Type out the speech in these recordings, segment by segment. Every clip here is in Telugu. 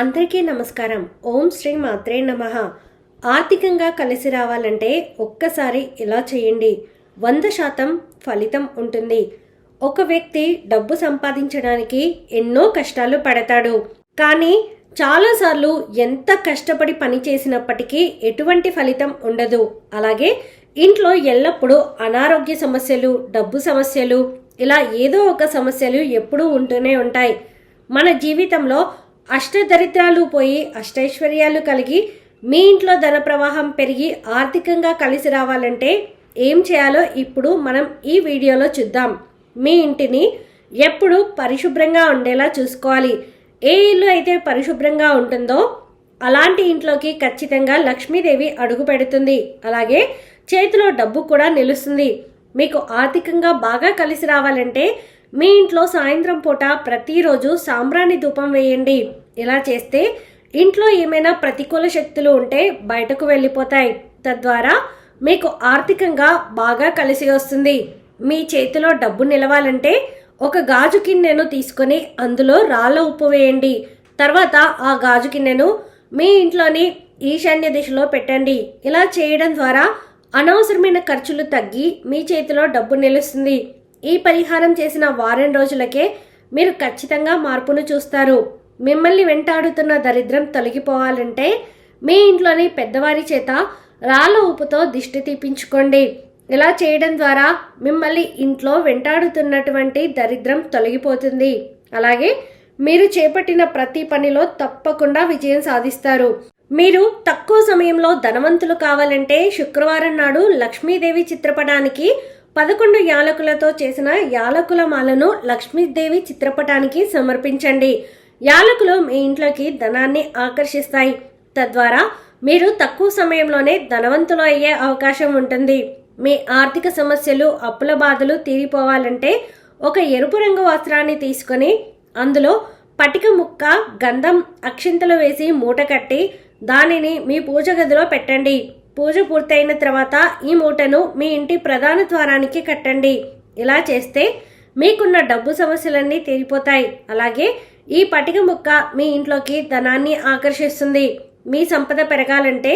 అందరికీ నమస్కారం. ఓం శ్రీ మాత్రే నమ. ఆర్థికంగా కలిసి రావాలంటే ఒక్కసారి ఇలా చేయండి. వంద శాతం ఫలితం ఉంటుంది. ఒక వ్యక్తి డబ్బు సంపాదించడానికి ఎన్నో కష్టాలు పడతాడు. కానీ చాలాసార్లు ఎంత కష్టపడి పని చేసినప్పటికీ ఎటువంటి ఫలితం ఉండదు. అలాగే ఇంట్లో ఎల్లప్పుడూ అనారోగ్య సమస్యలు డబ్బు సమస్యలు ఇలా ఏదో ఒక సమస్యలు ఎప్పుడూ ఉంటూనే ఉంటాయి. మన జీవితంలో అష్టదరిద్రాలు పోయి అష్టైశ్వర్యాలు కలిగి మీ ఇంట్లో ధన ప్రవాహం పెరిగి ఆర్థికంగా కలిసి రావాలంటే ఏం చేయాలో ఇప్పుడు మనం ఈ వీడియోలో చూద్దాం. మీ ఇంటిని ఎప్పుడు పరిశుభ్రంగా ఉండేలా చూసుకోవాలి. ఏ ఇల్లు అయితే పరిశుభ్రంగా ఉంటుందో అలాంటి ఇంట్లోకి ఖచ్చితంగా లక్ష్మీదేవి అడుగు పెడుతుంది. అలాగే చేతిలో డబ్బు కూడా నిలుస్తుంది. మీకు ఆర్థికంగా బాగా కలిసి రావాలంటే మీ ఇంట్లో సాయంత్రం పూట ప్రతిరోజు సాంబ్రాణి ధూపం వేయండి. ఇలా చేస్తే ఇంట్లో ఏమైనా ప్రతికూల శక్తులు ఉంటే బయటకు వెళ్ళిపోతాయి. తద్వారా మీకు ఆర్థికంగా బాగా కలిసి వస్తుంది. మీ చేతిలో డబ్బు నిలవాలంటే ఒక గాజు గిన్నెను తీసుకొని అందులో రాళ్ళ ఉప్పు వేయండి. తర్వాత ఆ గాజు గిన్నెను మీ ఇంట్లోని ఈశాన్య దిశలో పెట్టండి. ఇలా చేయడం ద్వారా అనవసరమైన ఖర్చులు తగ్గి మీ చేతిలో డబ్బు నిలుస్తుంది. ఈ పరిహారం చేసిన వారం రోజులకే మీరు ఖచ్చితంగా మార్పును చూస్తారు. మిమ్మల్ని వెంటాడుతున్న దరిద్రం తొలగిపోవాలంటే మీ ఇంట్లోని పెద్దవారి చేత రాళ్ళ ఉప్పుతో దిష్టి తీపించుకోండి. ఇలా చేయడం ద్వారా మిమ్మల్ని ఇంట్లో వెంటాడుతున్నటువంటి దరిద్రం తొలగిపోతుంది. అలాగే మీరు చేపట్టిన ప్రతి పనిలో తప్పకుండా విజయం సాధిస్తారు. మీరు తక్కువ సమయంలో ధనవంతులు కావాలంటే శుక్రవారం నాడు లక్ష్మీదేవి చిత్రపటానికి పదకొండు యాలకులతో చేసిన యాలకుల మాలను లక్ష్మీదేవి చిత్రపటానికి సమర్పించండి. యాలకులు మీ ఇంట్లోకి ధనాన్ని ఆకర్షిస్తాయి. తద్వారా మీరు తక్కువ సమయంలోనే ధనవంతులు అయ్యే అవకాశం ఉంటుంది. మీ ఆర్థిక సమస్యలు అప్పుల బాధలు తీరిపోవాలంటే ఒక ఎరుపు రంగు వస్త్రాన్ని తీసుకొని అందులో పటిక ముక్క గంధం అక్షింతలు వేసి మూట కట్టి దానిని మీ పూజ గదిలో పెట్టండి. పూజ పూర్తయిన తర్వాత ఈ మూటను మీ ఇంటి ప్రధాన ద్వారానికి కట్టండి. ఇలా చేస్తే మీకున్న డబ్బు సమస్యలన్నీ తీరిపోతాయి. అలాగే ఈ పటిక ముక్క మీ ఇంట్లోకి ధనాన్ని ఆకర్షిస్తుంది. మీ సంపద పెరగాలంటే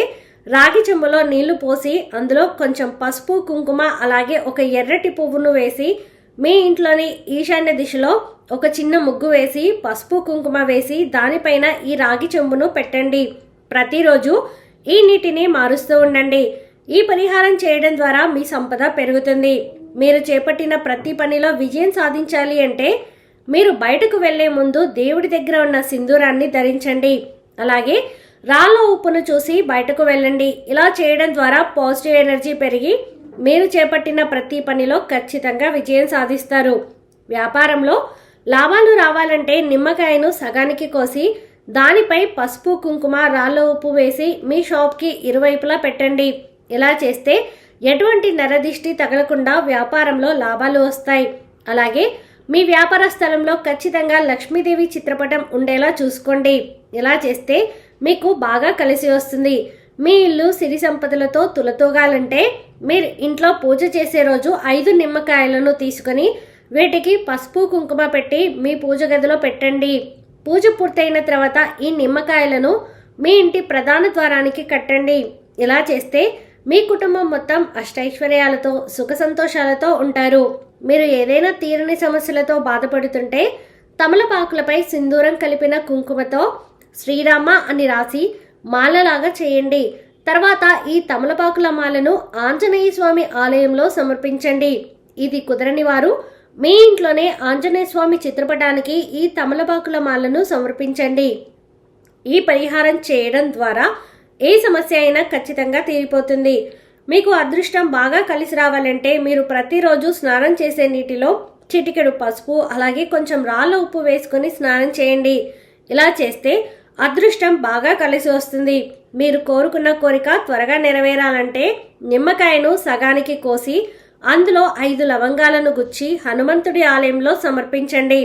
రాగి చెంబులో నీళ్ళు పోసి అందులో కొంచెం పసుపు కుంకుమ అలాగే ఒక ఎర్రటి పువ్వును వేసి మీ ఇంట్లోని ఈశాన్య దిశలో ఒక చిన్న ముగ్గు వేసి పసుపు కుంకుమ వేసి దానిపైన ఈ రాగి చెంబును పెట్టండి. ప్రతిరోజు ఈ నీటిని మారుస్తూ ఉండండి. ఈ పరిహారం చేయడం ద్వారా మీ సంపద పెరుగుతుంది. మీరు చేపట్టిన ప్రతి పనిలో విజయం సాధించాలి అంటే మీరు బయటకు వెళ్ళే ముందు దేవుడి దగ్గర ఉన్న సింధూరాన్ని ధరించండి. అలాగే రాళ్ళ ఉప్పును చూసి బయటకు వెళ్ళండి. ఇలా చేయడం ద్వారా పాజిటివ్ ఎనర్జీ పెరిగి మీరు చేపట్టిన ప్రతి పనిలో ఖచ్చితంగా విజయం సాధిస్తారు. వ్యాపారంలో లాభాలు రావాలంటే నిమ్మకాయను సగానికి కోసి దానిపై పసుపు కుంకుమ రాళ్ళ ఉప్పు వేసి మీ షాప్కి ఇరువైపులా పెట్టండి. ఇలా చేస్తే ఎటువంటి నరదిష్టి తగలకుండా వ్యాపారంలో లాభాలు వస్తాయి. అలాగే మీ వ్యాపార స్థలంలో ఖచ్చితంగా లక్ష్మీదేవి చిత్రపటం ఉండేలా చూసుకోండి. ఇలా చేస్తే మీకు బాగా కలిసి వస్తుంది. మీ ఇల్లు సిరి సంపదలతో తులతూగాలంటే మీరు ఇంట్లో పూజ చేసే రోజు ఐదు నిమ్మకాయలను తీసుకొని వీటికి పసుపు కుంకుమ పెట్టి మీ పూజ గదిలో పెట్టండి. పూజ పూర్తయిన తర్వాత ఈ నిమ్మకాయలను మీ ఇంటి ప్రధాన ద్వారానికి కట్టండి. ఇలా చేస్తే మీ కుటుంబం మొత్తం అష్టైశ్వర్యాలతో సుఖ సంతోషాలతో ఉంటారు. మీరు ఏదైనా తీరని సమస్యలతో బాధపడుతుంటే తమలపాకులపై సింధూరం కలిపిన కుంకుమతో శ్రీరామ అని రాసి మాలలాగా చేయండి. తర్వాత ఈ తమలపాకుల మాలను ఆంజనేయ స్వామి ఆలయంలో సమర్పించండి. ఇది కుదరని వారు మీ ఇంట్లోనే ఆంజనేయ స్వామి చిత్రపటానికి ఈ తమలపాకుల మాలను సమర్పించండి. ఈ పరిహారం చేయడం ద్వారా ఏ సమస్య అయినా ఖచ్చితంగా తీరిపోతుంది. మీకు అదృష్టం బాగా కలిసి రావాలంటే మీరు ప్రతిరోజు స్నానం చేసే నీటిలో చిటికెడు పసుపు అలాగే కొంచెం రాళ్ళ ఉప్పు వేసుకొని స్నానం చేయండి. ఇలా చేస్తే అదృష్టం బాగా కలిసి వస్తుంది. మీరు కోరుకున్న కోరిక త్వరగా నెరవేరాలంటే నిమ్మకాయను సగానికి కోసి అందులో ఐదు లవంగాలను గుచ్చి హనుమంతుడి ఆలయంలో సమర్పించండి.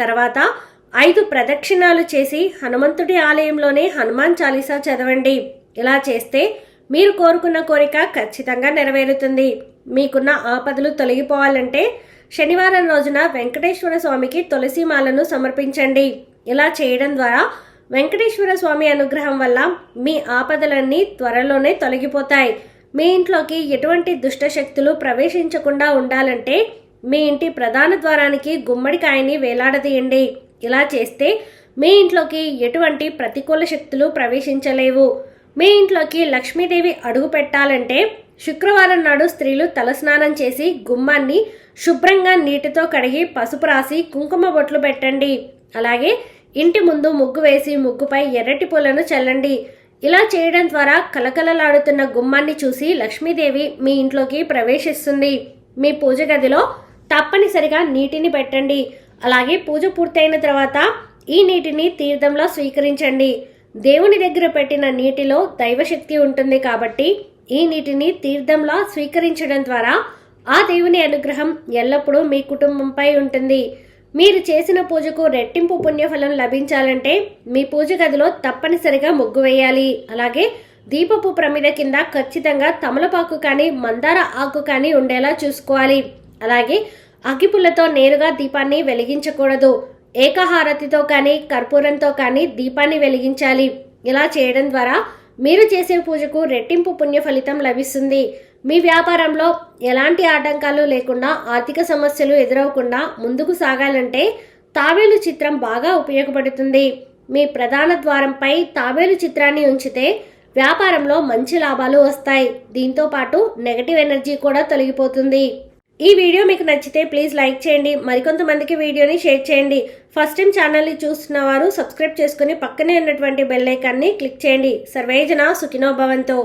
తర్వాత ఐదు ప్రదక్షిణాలు చేసి హనుమంతుడి ఆలయంలోనే హనుమాన్ చాలీసా చదవండి. ఇలా చేస్తే మీరు కోరుకున్న కోరిక ఖచ్చితంగా నెరవేరుతుంది. మీకున్న ఆపదలు తొలగిపోవాలంటే శనివారం రోజున వెంకటేశ్వర స్వామికి తులసి మాలను సమర్పించండి. ఇలా చేయడం ద్వారా వెంకటేశ్వర స్వామి అనుగ్రహం వల్ల మీ ఆపదలన్నీ త్వరలోనే తొలగిపోతాయి. మీ ఇంట్లోకి ఎటువంటి దుష్ట శక్తులు ప్రవేశించకుండా ఉండాలంటే మీ ఇంటి ప్రధాన ద్వారానికి గుమ్మడికాయని వేలాడదీయండి. ఇలా చేస్తే మీ ఇంట్లోకి ఎటువంటి ప్రతికూల శక్తులు ప్రవేశించలేవు. మీ ఇంట్లోకి లక్ష్మీదేవి అడుగు పెట్టాలంటే శుక్రవారం నాడు స్త్రీలు తలస్నానం చేసి గుమ్మాన్ని శుభ్రంగా నీటితో కడిగి పసుపు రాసి కుంకుమ బొట్లు పెట్టండి. అలాగే ఇంటి ముందు ముగ్గు వేసి ముగ్గుపై ఎర్రటి పూలను చల్లండి. ఇలా చేయడం ద్వారా కలకలలాడుతున్న గుమ్మాన్ని చూసి లక్ష్మీదేవి మీ ఇంట్లోకి ప్రవేశిస్తుంది. మీ పూజ గదిలో తప్పనిసరిగా నీటిని పెట్టండి. అలాగే పూజ పూర్తయిన తర్వాత ఈ నీటిని తీర్థంలో స్వీకరించండి. దేవుని దగ్గర పెట్టిన నీటిలో దైవశక్తి ఉంటుంది కాబట్టి ఈ నీటిని తీర్థంలా స్వీకరించడం ద్వారా ఆ దేవుని అనుగ్రహం ఎల్లప్పుడూ మీ కుటుంబంపై ఉంటుంది. మీరు చేసిన పూజకు రెట్టింపు పుణ్యఫలం లభించాలంటే మీ పూజ గదిలో తప్పనిసరిగా ముగ్గు వేయాలి. అలాగే దీపపు ప్రమిద కింద ఖచ్చితంగా తమలపాకు కానీ మందార ఆకు కానీ ఉండేలా చూసుకోవాలి. అలాగే అగ్గిపుల్లతో నేరుగా దీపాన్ని వెలిగించకూడదు. ఏకహారతితో కానీ కర్పూరంతో కానీ దీపాన్ని వెలిగించాలి. ఇలా చేయడం ద్వారా మీరు చేసే పూజకు రెట్టింపు పుణ్య ఫలితం లభిస్తుంది. మీ వ్యాపారంలో ఎలాంటి ఆటంకాలు లేకుండా ఆర్థిక సమస్యలు ఎదురవకుండా ముందుకు సాగాలంటే తాబేలు చిత్రం బాగా ఉపయోగపడుతుంది. మీ ప్రధాన ద్వారంపై తాబేలు చిత్రాన్ని ఉంచితే వ్యాపారంలో మంచి లాభాలు వస్తాయి. దీంతో పాటు నెగటివ్ ఎనర్జీ కూడా తొలగిపోతుంది. ఈ వీడియో మీకు నచ్చితే ప్లీజ్ లైక్ చేయండి. మరికొంతమందికి వీడియోని షేర్ చేయండి. ఫస్ట్ టైం ఛానల్ని చూస్తున్న వారు సబ్స్క్రైబ్ చేసుకుని పక్కనే ఉన్నటువంటి బెల్ ఐకాన్ని క్లిక్ చేయండి. సర్వేజన సుఖినోభవంతో